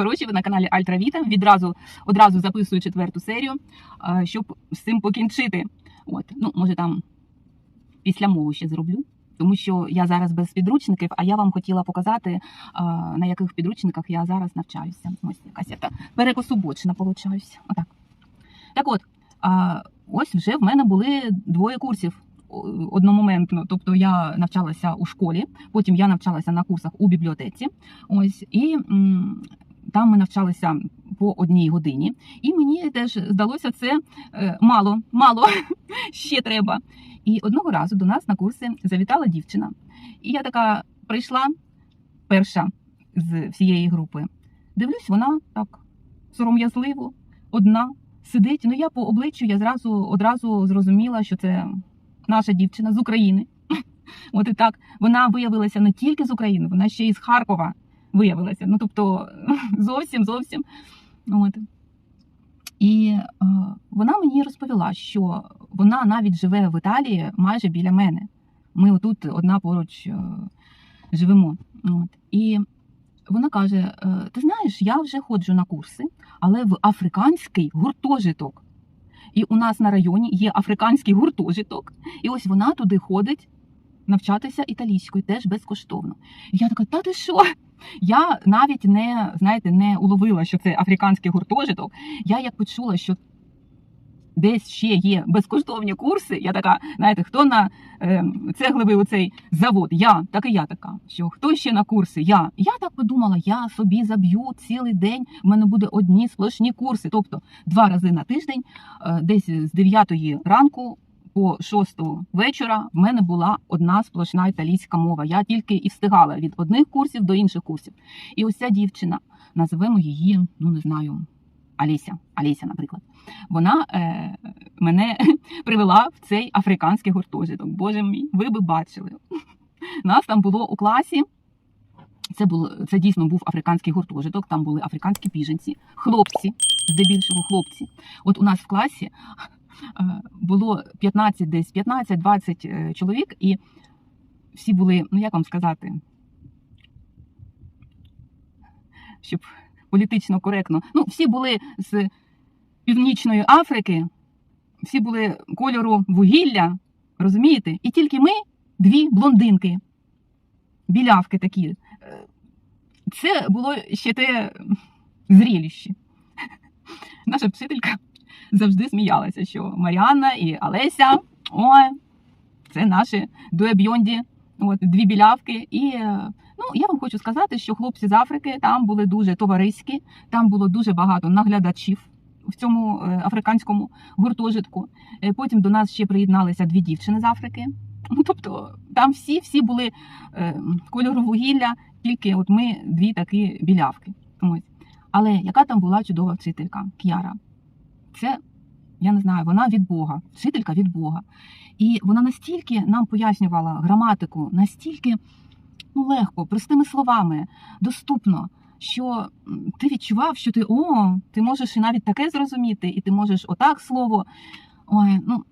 Хороші. Ви на каналі Альтра Віта. Відразу одразу записую четверту серію, щоб з цим покінчити. От, ну може там після мову ще зроблю. Тому що я зараз без підручників, а я вам хотіла показати, на яких підручниках я зараз навчаюся. Ось якась я та перекосубочна получаюся. Отак. Так от, ось вже в мене були двоє курсів одномоментно. Тобто я навчалася у школі, потім я навчалася на курсах у бібліотеці. Ось і там ми навчалися по одній годині. І мені теж здалося це е, мало, мало ще треба. І одного разу до нас на курси завітала дівчина. І я така прийшла перша з всієї групи. Дивлюсь, вона так сором'язливо, одна сидить. Ну я по обличчю я зразу одразу зрозуміла, що це наша дівчина з України. От і так вона виявилася не тільки з України, вона ще й з Харкова виявилася. Ну тобто зовсім зовсім. От. І е, вона мені розповіла, що вона навіть живе в Італії майже біля мене. Ми отут одна поруч е, живемо. От. І вона каже: е, Ти знаєш, я вже ходжу на курси, але в африканський гуртожиток. І у нас на районі є африканський гуртожиток, і ось вона туди ходить навчатися італійською теж безкоштовно. Я така, та ти що? Я навіть не знаєте, не уловила, що це африканський гуртожиток. Я як почула, що десь ще є безкоштовні курси, я така, знаєте, хто на е, цегловий оцей завод? Я, так і я така. Що хто ще на курси? Я. Я так подумала, я собі заб'ю цілий день. в мене буде одні сплошні курси. Тобто два рази на тиждень, е, десь з 9 ранку по 6 вечора в мене була одна сплошна італійська мова. Я тільки і встигала від одних курсів до інших курсів. І ось ця дівчина, називемо її, ну не знаю, Аліся, Аліся, наприклад. Вона е, мене привела в цей африканський гуртожиток. Боже мій, ви би бачили. Нас там було у класі. Це було це дійсно був африканський гуртожиток. Там були африканські біженці, хлопці, здебільшого хлопці. От у нас в класі було 15 десь 15-20 е, чоловік, і всі були, ну як вам сказати, щоб політично коректно. Ну, всі були з Північної Африки, всі були кольору вугілля, розумієте? І тільки ми дві блондинки, білявки такі. Е, Це було ще те зріліще. Наша вчителька завжди сміялася, що Маріанна і Олеся, ой, це наші дуебйонді, от дві білявки. І е, ну, я вам хочу сказати, що хлопці з Африки там були дуже товариські, там було дуже багато наглядачів в цьому е, африканському гуртожитку. Е, Потім до нас ще приєдналися дві дівчини з Африки. Ну, тобто там всі всі були кольору вугілля, тільки от ми дві такі білявки. Але яка там була чудова вчителька К'яра? Це я не знаю, вона від Бога, вчителька від Бога. І вона настільки нам пояснювала граматику, настільки ну, легко, простими словами, доступно, що ти відчував, що ти о, ти можеш і навіть таке зрозуміти, і ти можеш отак слово. Ой, ну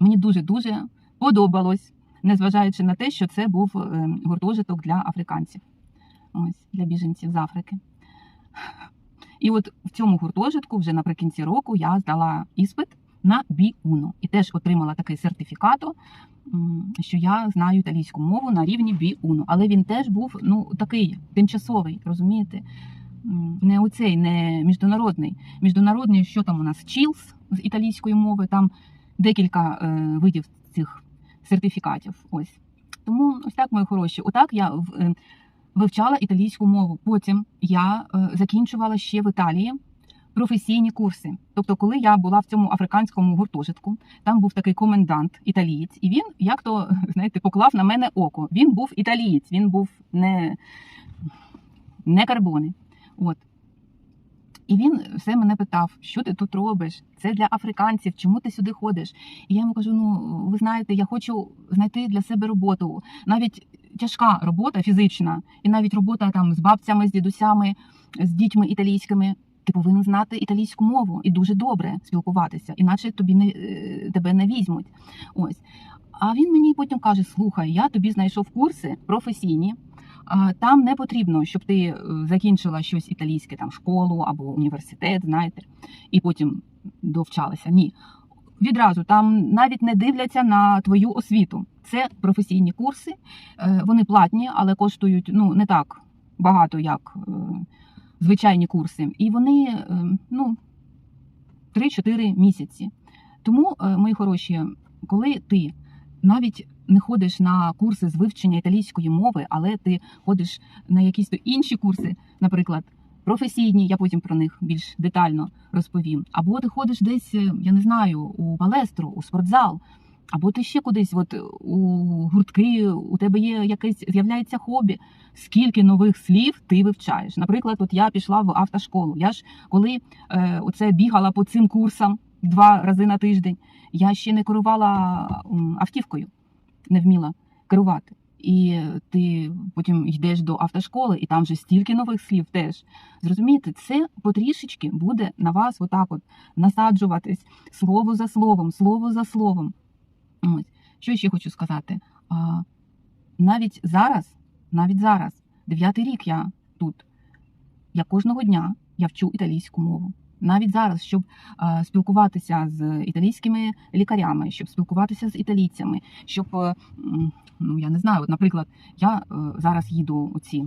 мені дуже-дуже подобалось, незважаючи на те, що це був е, гуртожиток для африканців, ось для біженців з Африки. І от в цьому гуртожитку вже наприкінці року я здала іспит на B1 і теж отримала такий сертифікат, що я знаю італійську мову на рівні B1. Але він теж був ну такий тимчасовий, розумієте? Не оцей, не міжнародний. Міжнародний, що там у нас чілс з італійської мови, там декілька е, видів цих сертифікатів. Ось тому ось так, мої хороші. Отак я в- е, вивчала італійську мову. Потім я е, закінчувала ще в Італії професійні курси. Тобто, коли я була в цьому африканському гуртожитку, там був такий комендант італієць, і він, як то знаєте, поклав на мене око. Він був італієць, він був не, не карбони. От. І він все мене питав, що ти тут робиш? Це для африканців, чому ти сюди ходиш? І я йому кажу: ну ви знаєте, я хочу знайти для себе роботу. Навіть тяжка робота фізична, і навіть робота там з бабцями, з дідусями, з дітьми італійськими. Ти повинен знати італійську мову і дуже добре спілкуватися, іначе тобі не е, тебе не візьмуть. Ось. А він мені потім каже: слухай, я тобі знайшов курси професійні, Там не потрібно, щоб ти е, закінчила щось італійське, там школу або університет, знаєте, і потім довчалася. Ні. Відразу там навіть не дивляться на твою освіту. Це професійні курси, е, вони платні, але коштують ну не так багато, як е, звичайні курси. І вони ну 3-4 місяці. Тому, мої хороші, коли ти навіть не ходиш на курси з вивчення італійської мови, але ти ходиш на якісь то інші курси, наприклад, професійні, я потім про них більш детально розповім. Або ти ходиш десь, е, я не знаю, у палестру, у спортзал, або ти ще кудись, от у гуртки, у тебе є якесь з'являється хобі. Скільки нових слів ти вивчаєш? Наприклад, от я пішла в автошколу. Я ж коли е, оце бігала по цим курсам два рази на тиждень, я ще не керувала автівкою, не вміла керувати. І ти потім йдеш до автошколи, і там вже стільки нових слів теж. Зрозумієте, це потрішечки буде на вас отак от насаджуватись слово за словом, слово за словом. Ось. Що ще хочу сказати? А, навіть зараз, навіть зараз, дев'ятий рік я тут. Я кожного дня я вчу італійську мову. Навіть зараз, щоб е, спілкуватися з італійськими лікарями, щоб спілкуватися з італійцями, щоб е, ну я не знаю, от, наприклад, я е, зараз їду оці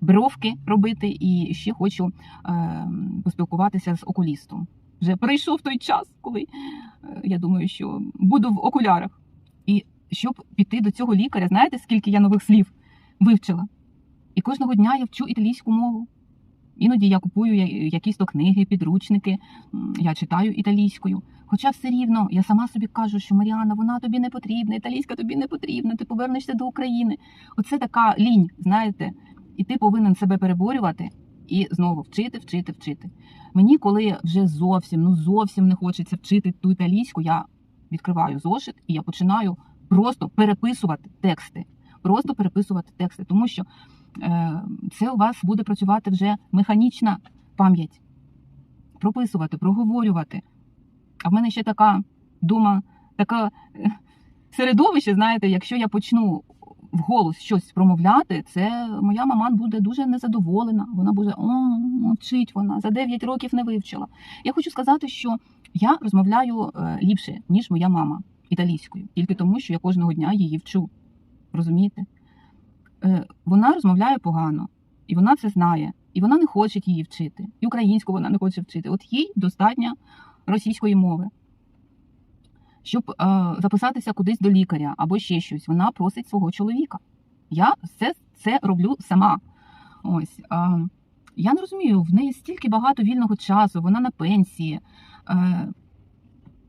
бровки робити і ще хочу е, поспілкуватися з окулістом. Вже прийшов той час, коли е, я думаю, що буду в окулярах. І щоб піти до цього лікаря, знаєте, скільки я нових слів вивчила? І кожного дня я вчу італійську мову. Іноді я купую якісь то книги, підручники, я читаю італійською. Хоча все рівно я сама собі кажу, що Маріана, вона тобі не потрібна, італійська тобі не потрібна, ти повернешся до України. Оце така лінь, знаєте, і ти повинен себе переборювати і знову вчити, вчити, вчити. Мені, коли вже зовсім, ну зовсім не хочеться вчити ту італійську, я відкриваю зошит і я починаю просто переписувати тексти. Просто переписувати тексти, тому що це у вас буде працювати вже механічна пам'ять. Прописувати, проговорювати. А в мене ще така дума, таке е, середовище, знаєте, якщо я почну вголос щось промовляти, це моя мама буде дуже незадоволена. Вона буде о, мовчить вона за 9 років не вивчила. Я хочу сказати, що я розмовляю е, ліпше, ніж моя мама італійською, тільки тому, що я кожного дня її вчу. Розумієте? Е, Вона розмовляє погано, і вона це знає, і вона не хоче її вчити. І українську вона не хоче вчити. От їй достатньо російської мови. Щоб е, записатися кудись до лікаря або ще щось, вона просить свого чоловіка. Я все це роблю сама. Ось е, я не розумію, в неї стільки багато вільного часу, вона на пенсії.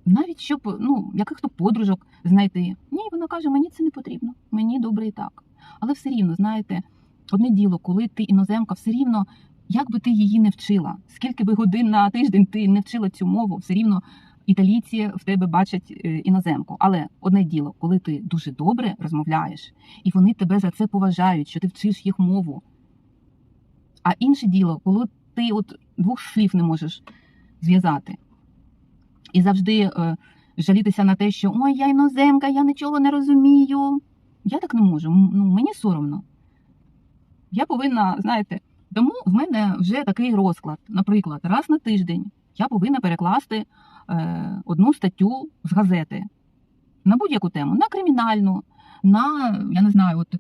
Навіть щоб ну, яких-то подружок знайти. Ні, вона каже, мені це не потрібно, мені добре і так. Але все рівно, знаєте, одне діло, коли ти іноземка, все рівно, як би ти її не вчила, скільки би годин на тиждень ти не вчила цю мову, все рівно італійці в тебе бачать е, іноземку. Але одне діло, коли ти дуже добре розмовляєш, і вони тебе за це поважають, що ти вчиш їх мову. А інше діло, коли ти от двох слів не можеш зв'язати. І завжди е, жалітися на те, що ой, я іноземка, я нічого не розумію. Я так не можу. Ну, мені соромно. Я повинна, знаєте, тому в мене вже такий розклад. Наприклад, раз на тиждень я повинна перекласти е, одну статтю з газети на будь-яку тему, на кримінальну, на, я не знаю, от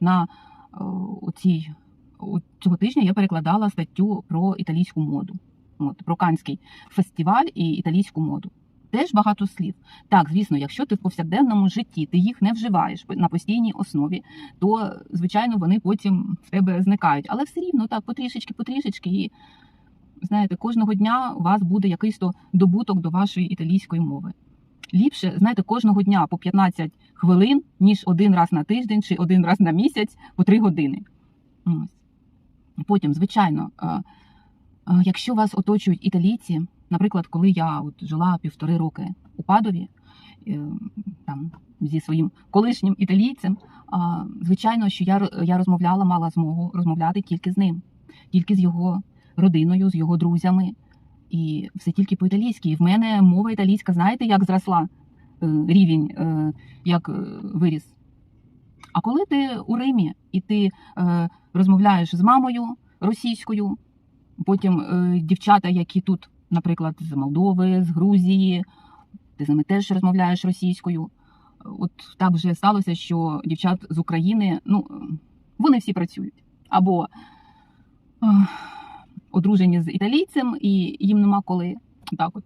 на оцій, цього тижня я перекладала статтю про італійську моду. От, про Канський фестиваль і італійську моду. Теж багато слів. Так, звісно, якщо ти в повсякденному житті ти їх не вживаєш на постійній основі, то звичайно вони потім в тебе зникають. Але все рівно так, потрішечки, потрішечки, і знаєте, кожного дня у вас буде якийсь то добуток до вашої італійської мови. Ліпше, знаєте, кожного дня по 15 хвилин, ніж один раз на тиждень чи один раз на місяць по 3 години. Ось. Потім, звичайно, е, е, якщо вас оточують італійці, наприклад, коли я от жила півтори роки у Падові, е, там зі своїм колишнім італійцем, звичайно, що я, я розмовляла, мала змогу розмовляти тільки з ним, тільки з його родиною, з його друзями. І все тільки по-італійськи. І в мене мова італійська, знаєте, як зросла е, рівень, е, як виріс. А коли ти у Римі і ти розмовляєш з мамою російською, потім дівчата, які тут, наприклад, з Молдови, з Грузії, ти з ними теж розмовляєш російською. От так вже сталося, що дівчат з України, ну, вони всі працюють. Або одружені з італійцем, і їм нема коли так от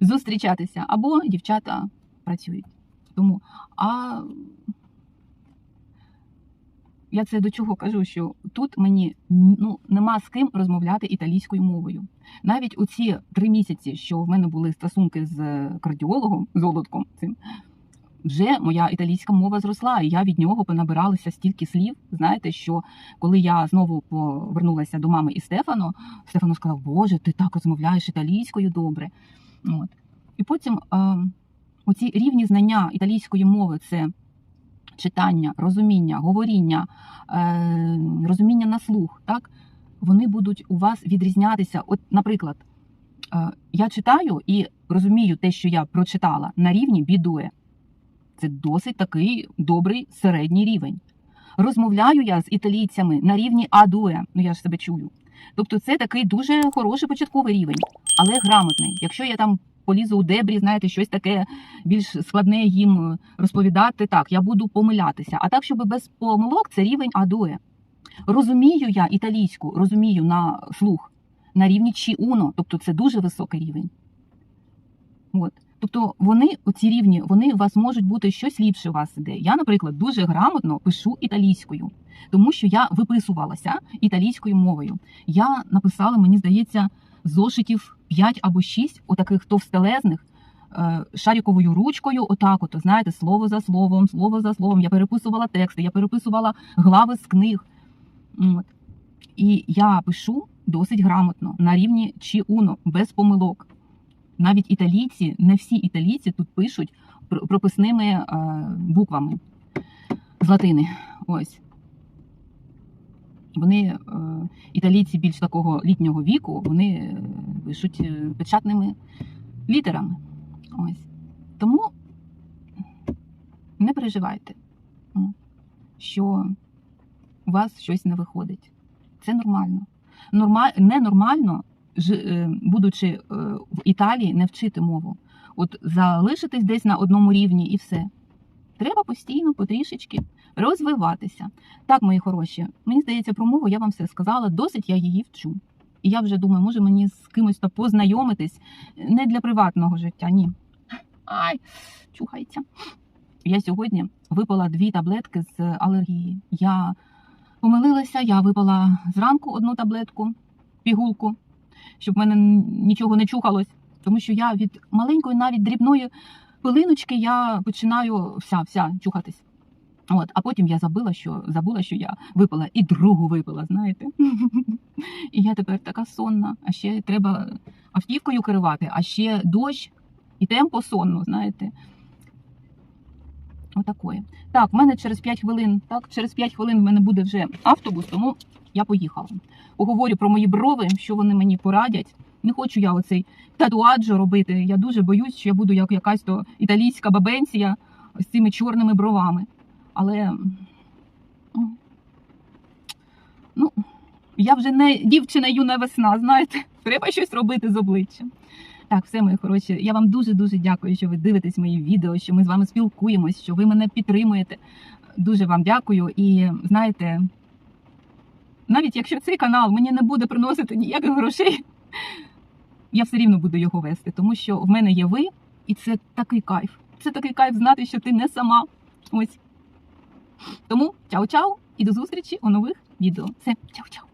зустрічатися, або дівчата працюють. Тому, а я це до чого кажу, що тут мені ну, нема з ким розмовляти італійською мовою. Навіть у ці три місяці, що в мене були стосунки з кардіологом, золотком цим, вже моя італійська мова зросла, і я від нього понабиралася стільки слів. Знаєте, що коли я знову повернулася до мами і Стефано, Стефано сказав, Боже, ти так розмовляєш італійською добре. От. І потім е, оці рівні знання італійської мови це читання, розуміння, говоріння, е, розуміння на слух, так? вони будуть у вас відрізнятися. От, наприклад, е, я читаю і розумію те, що я прочитала на рівні бідує. Це досить такий добрий середній рівень. Розмовляю я з італійцями на рівні адуе, ну я ж себе чую. Тобто це такий дуже хороший початковий рівень, але грамотний. Якщо я там полізу у дебрі, знаєте, щось таке більш складне їм розповідати, так, я буду помилятися. А так, щоб без помилок, це рівень адуе. Розумію я італійську, розумію на слух на рівні чи уно, тобто це дуже високий рівень. От. Тобто вони, оці рівні, вони у вас можуть бути щось ліпше у вас іде. Я, наприклад, дуже грамотно пишу італійською, тому що я виписувалася італійською мовою. Я написала, мені здається, зошитів 5 або 6, отаких товстелезних, е, шаріковою ручкою, отак, от, знаєте, слово за словом, слово за словом. Я переписувала тексти, я переписувала глави з книг. От. І я пишу досить грамотно на рівні чи уно, без помилок. Навіть італійці, не всі італійці тут пишуть прописними е, буквами з латини. Ось. Вони, е, італійці більш такого літнього віку, вони е, пишуть е, печатними літерами. Ось. Тому не переживайте, що у вас щось не виходить. Це нормально. Нормаль... Ненормально будучи в Італії, не вчити мову. От залишитись десь на одному рівні і все. Треба постійно, потрішечки розвиватися. Так, мої хороші, мені здається, про мову я вам все сказала, досить я її вчу. І я вже думаю, може мені з кимось то познайомитись не для приватного життя, ні. Ай, чухається. Я сьогодні випила дві таблетки з алергії. Я помилилася, я випила зранку одну таблетку, пігулку, щоб в мене нічого не чухалось, тому що я від маленької, навіть дрібної пилиночки я починаю вся, вся чухатись. От, а потім я забула, що забула, що я випила і другу випила, знаєте. І я тепер така сонна, а ще треба автівкою керувати, а ще дощ і темпо сонно, знаєте. Отакої. Так, в мене через 5 хвилин, так, через 5 хвилин в мене буде вже автобус, тому я поїхала. Поговорю про мої брови, що вони мені порадять. Не хочу я оцей татуаджо робити. Я дуже боюсь, що я буду як якась то італійська бабенція з цими чорними бровами. Але ну, я вже не дівчина юна весна, знаєте, треба щось робити з обличчям. Так, все, мої хороші. Я вам дуже дуже дякую, що ви дивитесь мої відео, що ми з вами спілкуємось, що ви мене підтримуєте. Дуже вам дякую. І знаєте, навіть якщо цей канал мені не буде приносити ніяких грошей, я все рівно буду його вести, тому що в мене є ви, і це такий кайф. Це такий кайф знати, що ти не сама. Ось. Тому чао-чао і до зустрічі у нових відео. Все, чао-чао.